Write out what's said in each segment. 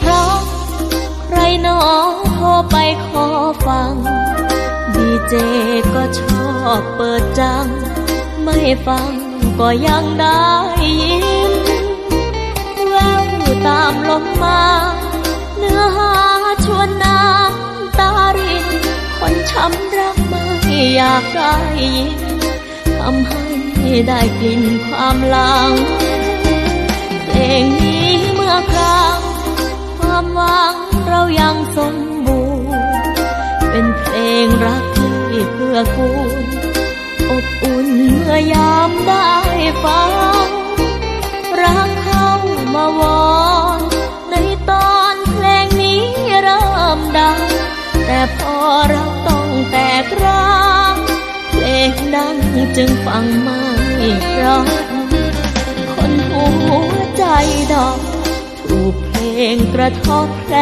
เพราะ ใครหนอโทรไปขอฟัง ดีเจก็ชอบเปิดจัง ไม่ฟังก็ยังได้ยิน แววตามลมมา เนื้อหาชวนน้ำตาริน คนช้ำรักไม่อยากได้ยินทำให้ได้กลิ่นความหลังเพลงนี้ งรักที่เพื่อกูลอบอุ่นเมื่อยามได้ฟัง รักเข้ามาวอนในตอนเพลงนี้เริ่มดัง แต่พอเราต้องแตกร้างเพลงนั้นจึงฟังไม่เพราะคนหัวใจดอกถูกเพลงกระทบแผล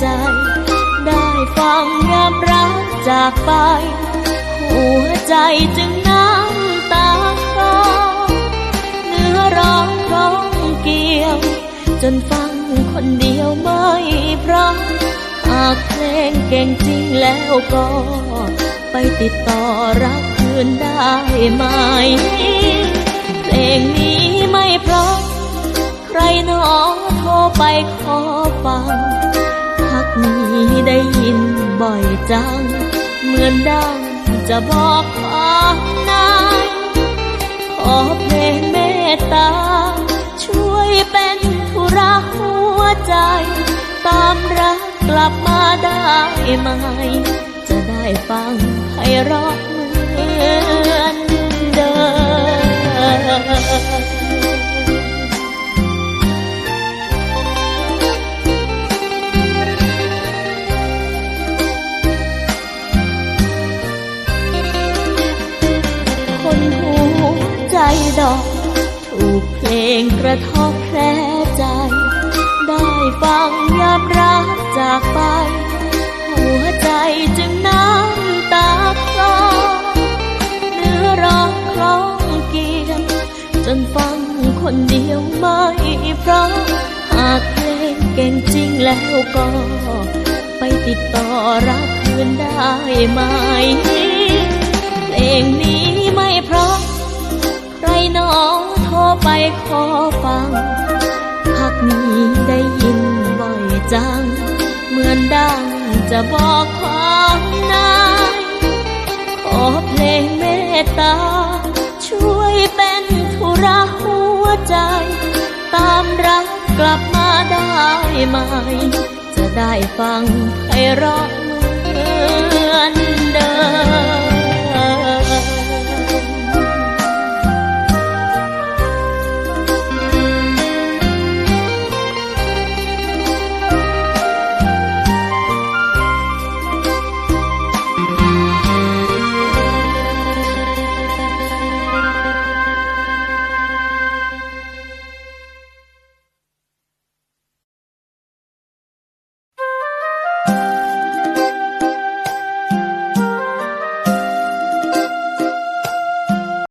ใจ ได้ฟังยามรัก จากไป หัวใจจึงน้ำตาคลอเนื้อร้องร้องเกี่ยว จนฟังคนเดียวไม่พราะหากเพลงเก่งจริงแล้วก็ ไปติดต่อรักคืนได้ไหม เพลงนี้ไม่เพราะ ใครหนอโทรไปขอฟังพักนี้ได้ยินบ่อยจัง เหมือนดังจะบอกความในขอเพลงเมตตา ช่วยเป็นธุระหัวใจ ตามรักกลับมาได้ไหม จะได้ฟังให้รอบเหมือนเดิม ลงกระทบแผลใจ ได้ฟังยามรักจากไป หัวใจจึงน้ำตาคลอเนื้อร้องคล้องเกียวจนฟังคนเดียวไม่เพราะหากเพลงเก่งจริงแล้วก็ ไปติดต่อรักคืนได้ไหม ฟังพักนี้ได้ยินบ่อยจัง เหมือนดังจะบอกความในขอเพลงเมตตา ช่วยเป็นธุระหัวใจ ตามรักกลับมาได้ไหม จะได้ฟังไพเราะ